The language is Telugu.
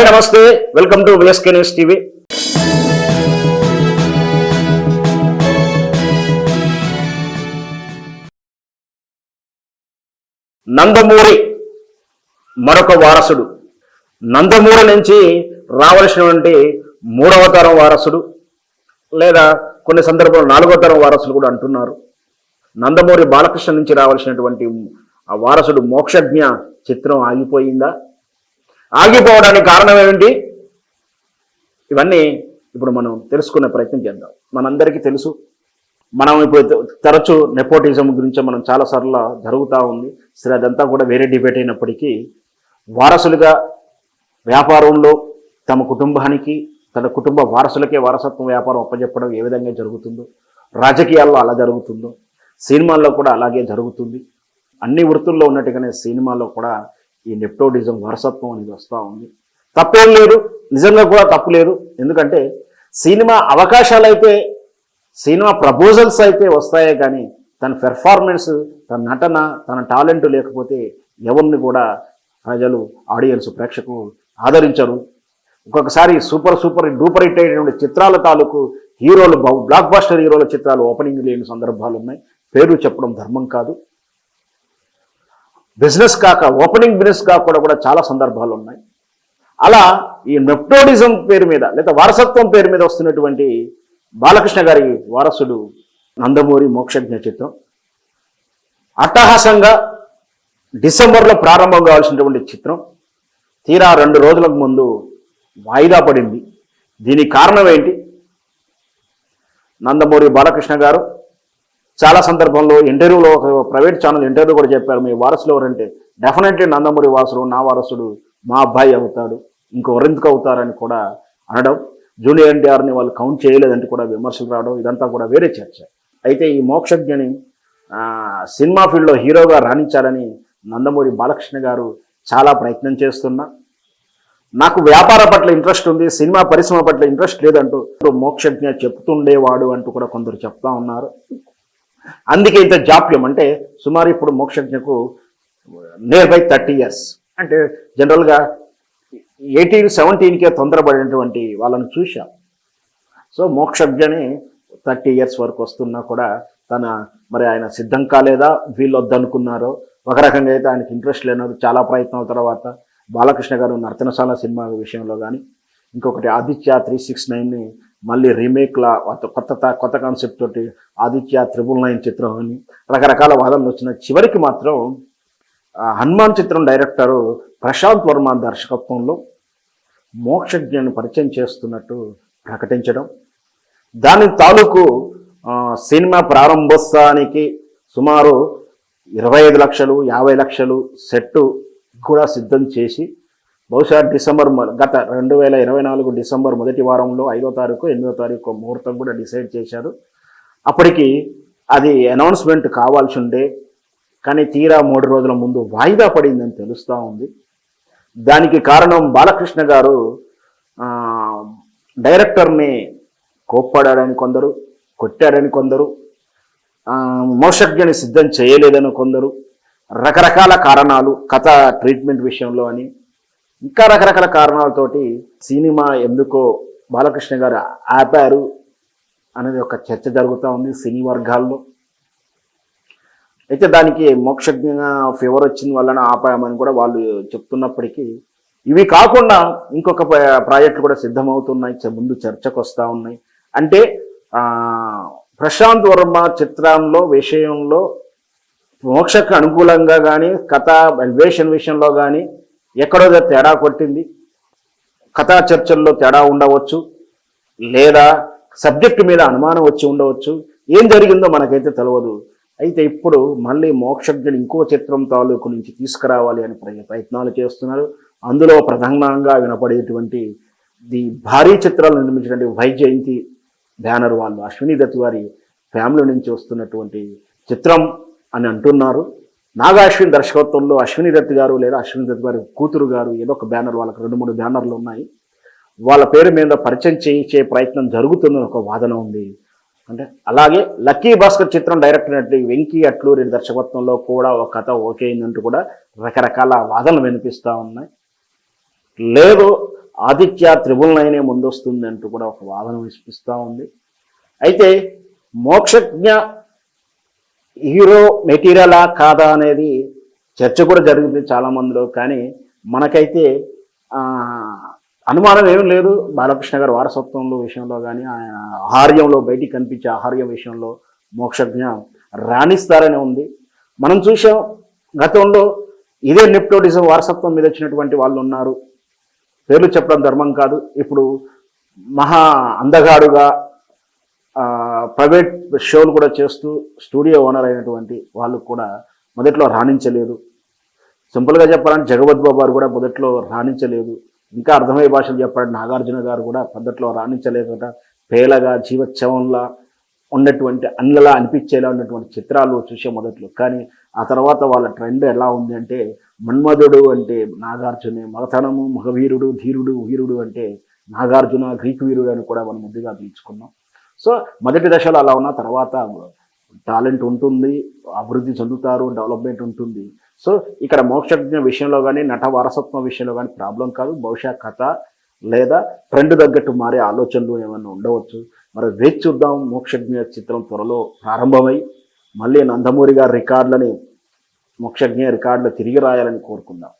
హాయ్ నమస్తే. Welcome to VSK news TV. Nandamuri మరొక వారసుడు. నందమూరి నుంచి రావలసినటువంటి మూడవ తరం వారసుడు లేదా కొన్ని సందర్భాల్లో నాలుగో తరం వారసులు కూడా అంటున్నారు. నందమూరి బాలకృష్ణ నుంచి రావాల్సినటువంటి ఆ వారసుడు మోక్షజ్ఞ చిత్రం ఆగిపోయిందా? ఆగిపోవడానికి కారణం ఏమిటి? ఇవన్నీ ఇప్పుడు మనం తెలుసుకునే ప్రయత్నం చేద్దాం. మనందరికీ తెలుసు. మనం ఇప్పుడు తరచూ నెపోటిజం గురించి మనం చాలాసార్లు జరుగుతూ ఉంది. సరే అదంతా కూడా వేరే డిబేట్ అయినప్పటికీ వారసులుగా వ్యాపారంలో తమ కుటుంబానికి తన కుటుంబ వారసులకే వారసత్వం వ్యాపారం అప్పచెప్పడం ఏ విధంగా జరుగుతుందో రాజకీయాల్లో అలా జరుగుతుందో సినిమాల్లో కూడా అలాగే జరుగుతుంది. అన్ని వృత్తుల్లో ఉన్నట్టుగానే సినిమాల్లో కూడా ఈ నెప్టోడిజం వారసత్వం అనేది వస్తూ ఉంది. తప్పేం లేదు నిజంగా కూడా తప్పు లేదు. ఎందుకంటే సినిమా అవకాశాలు అయితే సినిమా ప్రపోజల్స్ అయితే వస్తాయే కానీ తన పెర్ఫార్మెన్స్ తన నటన తన టాలెంట్ లేకపోతే ఎవరిని కూడా ప్రజలు ఆడియన్స్ ప్రేక్షకులు ఆదరించరు. ఒక్కొక్కసారి సూపర్ సూపర్ డూపర్ హిట్ అయినటువంటి చిత్రాల తాలూకు హీరోలు బ్లాక్ బాస్టర్ హీరోల చిత్రాలు ఓపెనింగ్ లేని సందర్భాలు ఉన్నాయి పేరు చెప్పడం ధర్మం కాదు. బిజినెస్ కాక ఓపెనింగ్ బిజినెస్ కాక కూడా కూడా చాలా సందర్భాలు ఉన్నాయి. అలా ఈ నెప్టోడిజం పేరు మీద లేదా వారసత్వం పేరు మీద వస్తున్నటువంటి బాలకృష్ణ గారి వారసుడు నందమూరి మోక్షజ్ఞ చిత్రం. అట్టహాసంగా డిసెంబర్లో ప్రారంభం కావాల్సినటువంటి చిత్రం. తీరా రెండు రోజులకు ముందు వాయిదా పడింది. దీనికి కారణం ఏంటి? నందమూరి బాలకృష్ణ గారు చాలా సందర్భంలో ఇంటర్వ్యూలో ఒక ప్రైవేట్ ఛానల్ ఇంటర్వ్యూ కూడా చెప్పారు. మీ వారసులు ఎవరంటే డెఫినెట్లీ నందమూరి వారసుడు నా వారసుడు మా అబ్బాయి అవుతాడు ఇంకెవరెందుకు అవుతారని కూడా అనడం జూనియర్ ఎన్టీఆర్ని వాళ్ళు కౌంట్ చేయలేదంటే కూడా విమర్శలు రావడం ఇదంతా కూడా వేరే చర్చ. అయితే ఈ మోక్షజ్ఞని సినిమా ఫీల్డ్లో హీరోగా రాణించాలని నందమూరి బాలకృష్ణ గారు చాలా ప్రయత్నం చేస్తున్నా. నాకు వ్యాపార పట్ల ఇంట్రెస్ట్ ఉంది సినిమా పరిశ్రమ పట్ల ఇంట్రెస్ట్ లేదంటూ మోక్షజ్ఞ చెప్తుండేవాడు అంటూ కూడా కొందరు చెప్తా ఉన్నారు. అందుకే ఇంత జాప్యం అంటే సుమారు ఇప్పుడు మోక్షజ్ఞకు నియర్ బై థర్టీ ఇయర్స్ అంటే జనరల్గా ఎయిటీన్ సెవెంటీన్కే తొందరపడినటువంటి వాళ్ళని చూశాం. సో మోక్షజ్ఞని థర్టీ ఇయర్స్ వరకు వస్తున్నా కూడా తన మరి ఆయన సిద్ధం కాలేదా? వీళ్ళొద్దనుకున్నారో ఒక రకంగా అయితే ఆయనకి ఇంట్రెస్ట్ లేనది చాలా ప్రయత్నం తర్వాత బాలకృష్ణ గారు నర్తనశాల సినిమా విషయంలో కానీ ఇంకొకటి ఆదిత్య త్రీ సిక్స్ నైన్ని మళ్ళీ రీమేక్లా కొత్త త- కొత్త కాన్సెప్ట్ తోటి ఆదిత్య త్రిబుల్ నైన్ చిత్రం అని రకరకాల వాదనలు వచ్చిన చివరికి మాత్రం హనుమాన్ చిత్రం డైరెక్టరు ప్రశాంత్ వర్మ దర్శకత్వంలో మోక్షజ్ఞాన్ని పరిచయం చేస్తున్నట్టు ప్రకటించడం. దాని తాలూకు సినిమా ప్రారంభోత్సవానికి సుమారు ఇరవై ఐదు లక్షలు యాభై లక్షలు సెట్టు కూడా సిద్ధం చేసి బహుశా డిసెంబర్ గత రెండు వేల ఇరవై నాలుగు డిసెంబర్ మొదటి వారంలో ఐదో తారీఖు ఎనిమిదో తారీఖు ముహూర్తం కూడా డిసైడ్ చేశారు. అప్పటికి అది అనౌన్స్మెంట్ కావాల్సి ఉండే కానీ తీరా మూడు రోజుల ముందు వాయిదా పడిందని తెలుస్తూ ఉంది. దానికి కారణం బాలకృష్ణ గారు డైరెక్టర్ని కోప్పడాడని కొందరు కొట్టాడని కొందరు మోషజ్ఞని సిద్ధం చేయలేదని కొందరు రకరకాల కారణాలు కథ ట్రీట్మెంట్ విషయంలో అని ఇంకా రకరకాల కారణాలతోటి సినిమా ఎందుకో బాలకృష్ణ గారు ఆపారు అనేది ఒక చర్చ జరుగుతూ ఉంది సినీ వర్గాల్లో. అయితే దానికి మోక్షజ్ఞంగా ఫీవర్ వచ్చిన వలన ఆపాయమని కూడా వాళ్ళు చెప్తున్నప్పటికీ ఇవి కాకుండా ఇంకొక ప్ర- ప్రాజెక్టులు కూడా సిద్ధమవుతున్నాయి చ- ముందు చర్చకు వస్తూ ఉన్నాయి. అంటే ప్రశాంత్ వర్మ చిత్రంలో విషయంలో మోక్షకు అనుకూలంగా కానీ కథ ఎలివేషన్ విషయంలో కానీ ఎక్కడో తేడా కొట్టింది. కథా చర్చల్లో తేడా ఉండవచ్చు. లేదా సబ్జెక్టు మీద అనుమానం వచ్చి ఉండవచ్చు. ఏం జరిగిందో మనకైతే తెలియదు అయితే ఇప్పుడు మళ్ళీ మోక్షజ్ఞుడు ఇంకో చిత్రం తాలూకు నుంచి తీసుకురావాలి అని ప్రయత్నాలు చేస్తున్నారు. అందులో ప్రధానంగా వినపడేటువంటి ది భారీ చిత్రాలు నిర్మించినటువంటి వైజయంతి బ్యానర్ వాళ్ళు అశ్విని దత్ వారి ఫ్యామిలీ నుంచి వస్తున్నటువంటి చిత్రం అని అంటున్నారు. నాగాశ్విన్ దర్శకత్వంలో అశ్విని దత్ గారు లేదా అశ్విని దత్ గారి కూతురు గారు ఏదో ఒక బ్యానర్ వాళ్ళకి రెండు మూడు బ్యానర్లు ఉన్నాయి. వాళ్ళ పేరు మీద పరిచయం చేయించే ప్రయత్నం జరుగుతుందని ఒక వాదన ఉంది. అంటే అలాగే లక్కీ భాస్కర్ చిత్రం డైరెక్టర్ అయినటువంటి వెంకీ అట్లూరి దర్శకత్వంలో కూడా ఒక కథ ఓకే అయిందంటూ కూడా రకరకాల వాదనలు వినిపిస్తూ ఉన్నాయి. లేదు ఆదిత్య త్రిబుల్ నైనే ముందొస్తుంది అంటూ కూడా ఒక వాదన వినిపిస్తూ ఉంది. అయితే మోక్షజ్ఞ హీరో మెటీరియలా కాదా అనేది చర్చ కూడా జరుగుతుంది చాలా మందిలో కానీ మనకైతే అనుమానం ఏం లేదు. బాలకృష్ణ గారు వారసత్వంలో విషయంలో కానీ ఆయన ఆహార్యంలో బయటికి కనిపించే ఆహార్యం విషయంలో మోక్షజ్ఞ రాణిస్తారని ఉంది. మనం చూసాం గతంలో ఇదే నెప్టోటిజం వారసత్వం మీద వచ్చినటువంటి వాళ్ళు ఉన్నారు. పేర్లు చెప్పడం ధర్మం కాదు. ఇప్పుడు మహా అందగాడుగా ప్రైవేట్ షోలు కూడా చేస్తూ స్టూడియో ఓనర్ అయినటువంటి వాళ్ళు కూడా మొదట్లో రాణించలేదు. సింపుల్గా చెప్పాలంటే జగవత్ కూడా మొదట్లో రాణించలేదు. ఇంకా అర్థమయ్యే భాషలు చెప్పాలంటే నాగార్జున గారు కూడా మొదట్లో రాణించలేదట. పేలగా జీవోత్సవంలా ఉన్నటువంటి అన్నలా అనిపించేలా ఉన్నటువంటి చిత్రాలు చూసే మొదట్లో. కానీ ఆ తర్వాత వాళ్ళ ట్రెండ్ ఎలా ఉంది అంటే మన్మధుడు అంటే నాగార్జునే మగతనము మగవీరుడు ధీరుడు వీరుడు అంటే నాగార్జున గ్రీక్ వీరుడు అని కూడా మనం ముందుగా పిలుచుకున్నాం. సో మొదటి దశలో అలా ఉన్న తర్వాత టాలెంట్ ఉంటుంది అభివృద్ధి చెందుతారు డెవలప్మెంట్ ఉంటుంది. సో ఇక్కడ మోక్షజ్ఞ విషయంలో కానీ నట వారసత్వం విషయంలో కానీ ప్రాబ్లం కాదు. బహుశా కథ లేదా ట్రెండ్ తగ్గట్టు మారే ఆలోచనలు ఏమైనా ఉండవచ్చు. మరి వేచి చూద్దాం. మోక్షజ్ఞ చిత్రం త్వరలో ప్రారంభమై మళ్ళీ నందమూరి గారి రికార్డులని మోక్షజ్ఞ రికార్డులు తిరిగి రాయాలని కోరుకుందాం.